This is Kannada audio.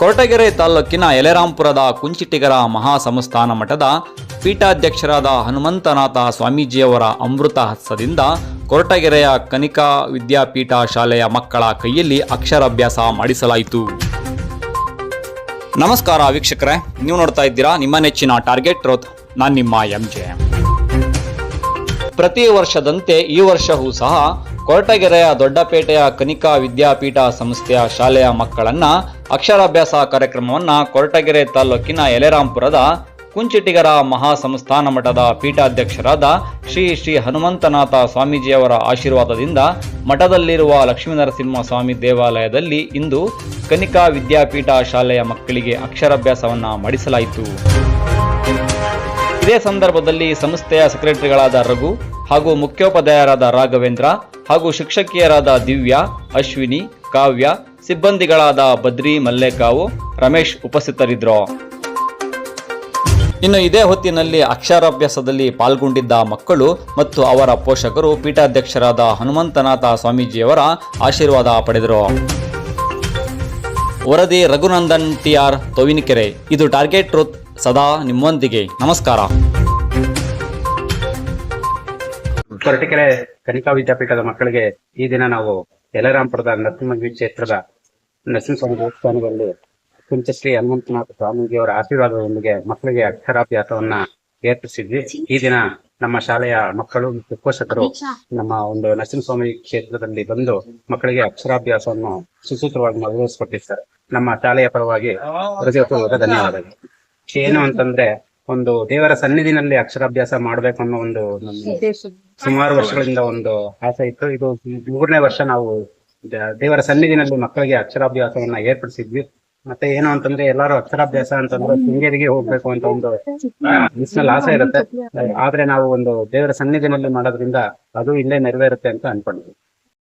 ಕೊರಟಗೆರೆ ತಾಲೂಕಿನ ಯಲೆರಾಂಪುರದ ಕುಂಚಿಟಿಗರ ಮಹಾಸಂಸ್ಥಾನ ಮಠದ ಪೀಠಾಧ್ಯಕ್ಷರಾದ ಹನುಮಂತನಾಥ ಸ್ವಾಮೀಜಿಯವರ ಅಮೃತ ಹಸ್ತದಿಂದ ಕೊರಟಗೆರೆಯ ಕನಿಕಾ ವಿದ್ಯಾಪೀಠ ಶಾಲೆಯ ಮಕ್ಕಳ ಕೈಯಲ್ಲಿ ಅಕ್ಷರಾಭ್ಯಾಸ ಮಾಡಿಸಲಾಯಿತು. ನಮಸ್ಕಾರ ವೀಕ್ಷಕರೇ, ನೀವು ನೋಡ್ತಾ ಇದ್ದೀರಾ ನಿಮ್ಮ ನೆಚ್ಚಿನ ಟಾರ್ಗೆಟ್ ರೋತ್ ನಾನು ನಿಮ್ಮ ಎಂ ಜೆ ಪ್ರತಿ ವರ್ಷದಂತೆ ಈ ವರ್ಷವೂ ಸಹ ಕೊರಟಗೆರೆಯ ದೊಡ್ಡಪೇಟೆಯ ಕನಿಕಾ ವಿದ್ಯಾಪೀಠ ಸಂಸ್ಥೆಯ ಶಾಲೆಯ ಮಕ್ಕಳನ್ನ ಅಕ್ಷರಾಭ್ಯಾಸ ಕಾರ್ಯಕ್ರಮವನ್ನ ಕೊರಟಗೆರೆ ತಾಲೂಕಿನ ಎಲೆರಾಂಪುರದ ಕುಂಚಿಟಿಗರ ಮಹಾಸಂಸ್ಥಾನ ಮಠದ ಪೀಠಾಧ್ಯಕ್ಷರಾದ ಶ್ರೀ ಶ್ರೀ ಹನುಮಂತನಾಥ ಸ್ವಾಮೀಜಿಯವರ ಆಶೀರ್ವಾದದಿಂದ ಮಠದಲ್ಲಿರುವ ಲಕ್ಷ್ಮೀನರಸಿಂಹ ಸ್ವಾಮಿ ದೇವಾಲಯದಲ್ಲಿ ಇಂದು ಕನಿಕಾ ವಿದ್ಯಾಪೀಠ ಶಾಲೆಯ ಮಕ್ಕಳಿಗೆ ಅಕ್ಷರಾಭ್ಯಾಸವನ್ನ ಮಾಡಿಸಲಾಯಿತು. ಇದೇ ಸಂದರ್ಭದಲ್ಲಿ ಸಂಸ್ಥೆಯ ಸೆಕ್ರೆಟರಿಗಳಾದ ರಘು ಹಾಗೂ ಮುಖ್ಯೋಪಾಧ್ಯಾಯರಾದ ರಾಘವೇಂದ್ರ ಹಾಗೂ ಶಿಕ್ಷಕಿಯರಾದ ದಿವ್ಯಾ, ಅಶ್ವಿನಿ, ಕಾವ್ಯ, ಸಿಬ್ಬಂದಿಗಳಾದ ಬದ್ರಿ, ಮಲ್ಲೇಕಾವು, ರಮೇಶ್ ಉಪಸ್ಥಿತರಿದ್ದರು. ಇನ್ನು ಇದೇ ಹೊತ್ತಿನಲ್ಲಿ ಅಕ್ಷರಾಭ್ಯಾಸದಲ್ಲಿ ಪಾಲ್ಗೊಂಡಿದ್ದ ಮಕ್ಕಳು ಮತ್ತು ಅವರ ಪೋಷಕರು ಪೀಠಾಧ್ಯಕ್ಷರಾದ ಹನುಮಂತನಾಥ ಸ್ವಾಮೀಜಿಯವರ ಆಶೀರ್ವಾದ ಪಡೆದರು. ವರದಿ ರಘುನಂದನ್ ಟಿಆರ್ ತೋವಿನಕೆರೆ. ಇದು ಟಾರ್ಗೆಟ್ ಟ್ರೂತ್ ಸದಾ ನಿಮ್ಮೊಂದಿಗೆ. ನಮಸ್ಕಾರ. ಕೊರಟಗೆರೆ ಕನಿಕಾ ವಿದ್ಯಾಪೀಠದ ಮಕ್ಕಳಿಗೆ ಈ ದಿನ ನಾವು ಯಲರಾಂಪುರದ ನರಸಿಂಹಿ ಕ್ಷೇತ್ರದ ನರಸಿಂಹಸ್ವಾಮಿ ದೇವಸ್ಥಾನದಲ್ಲಿ ಕುಂಚಶ್ರೀ ಹನುಮಂತನಾಥ ಸ್ವಾಮೀಜಿಯವರ ಆಶೀರ್ವಾದದೊಂದಿಗೆ ಮಕ್ಕಳಿಗೆ ಅಕ್ಷರಾಭ್ಯಾಸವನ್ನ ಏರ್ಪಡಿಸಿದ್ವಿ. ಈ ದಿನ ನಮ್ಮ ಶಾಲೆಯ ಮಕ್ಕಳು ಮತ್ತು ಪೋಷಕರು ನಮ್ಮ ಒಂದು ನರಸಿಂಹಸ್ವಾಮಿ ಕ್ಷೇತ್ರದಲ್ಲಿ ಬಂದು ಮಕ್ಕಳಿಗೆ ಅಕ್ಷರಾಭ್ಯಾಸವನ್ನು ಸುಸೂತ್ರವಾಗಿ ನೆರವೇರಿಸಿಕೊಟ್ಟಿದ್ದಾರೆ. ನಮ್ಮ ಶಾಲೆಯ ಪರವಾಗಿ ಹೃದಯಪೂರ್ವಕ ಧನ್ಯವಾದಗಳು. ಏನು ಅಂತಂದ್ರೆ ಒಂದು ದೇವರ ಸನ್ನಿಧಿನಲ್ಲಿ ಅಕ್ಷರಾಭ್ಯಾಸ ಮಾಡ್ಬೇಕು ಅನ್ನೋ ಒಂದು ಸುಮಾರು ವರ್ಷಗಳಿಂದ ಒಂದು ಆಸೆ ಇತ್ತು. ಇದು ಮೂರನೇ ವರ್ಷ ನಾವು ದೇವರ ಸನ್ನಿಧಿನಲ್ಲಿ ಮಕ್ಕಳಿಗೆ ಅಕ್ಷರಾಭ್ಯಾಸವನ್ನ ಏರ್ಪಡಿಸಿದ್ವಿ. ಮತ್ತೆ ಏನು ಅಂತಂದ್ರೆ ಎಲ್ಲಾರು ಅಕ್ಷರಾಭ್ಯಾಸ ಅಂತಂದ್ರೆ ಶೃಂಗೇರಿಗೆ ಹೋಗ್ಬೇಕು ಅಂತ ಒಂದು ಮಿಸ್ನಲ್ಲಿ ಆಸೆ ಇರುತ್ತೆ. ಆದ್ರೆ ನಾವು ಒಂದು ದೇವರ ಸನ್ನಿಧಿನಲ್ಲಿ ಮಾಡೋದ್ರಿಂದ ಅದು ಇಲ್ಲೇ ನೆರವೇರುತ್ತೆ ಅಂತ ಅನ್ಕೊಂಡಿದ್ವಿ